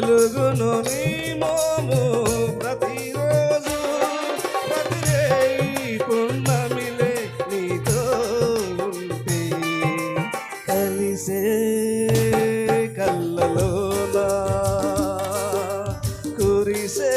వెలుగును నీ మోము ప్రతిరోజు. ప్రతిరే పుణ్యమిలే నీతో ఉంటే. కలిసే కళ్ళలోనా కురిసే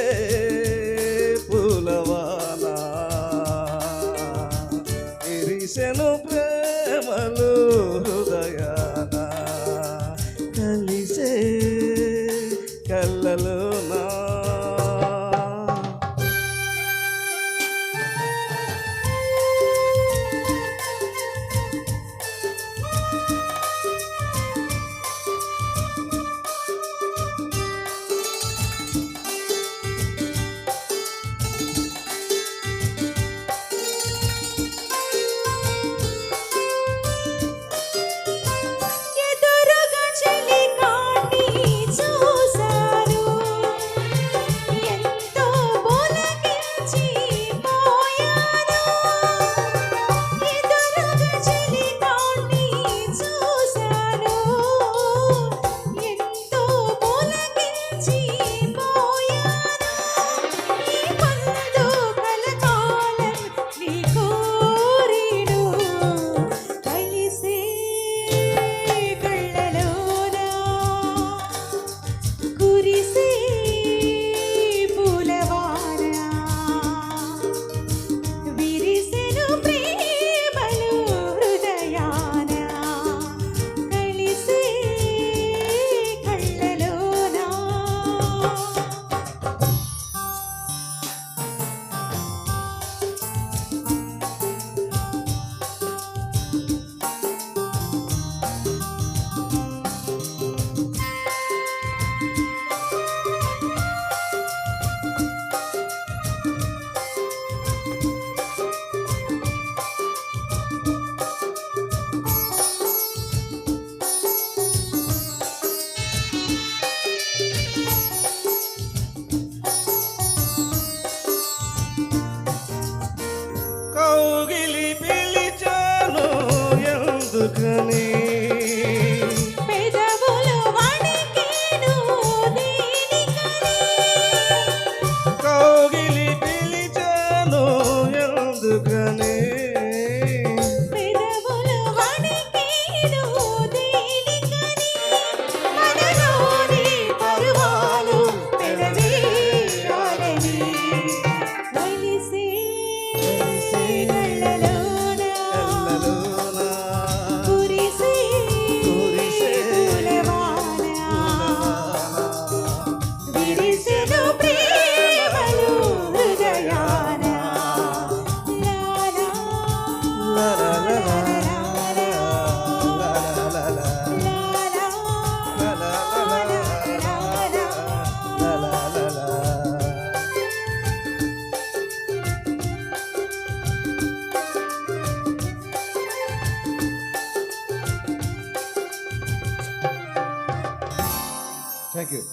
థ్యాంక్ యూ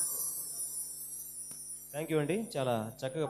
థ్యాంక్ యూ అండి చాలా చక్కగా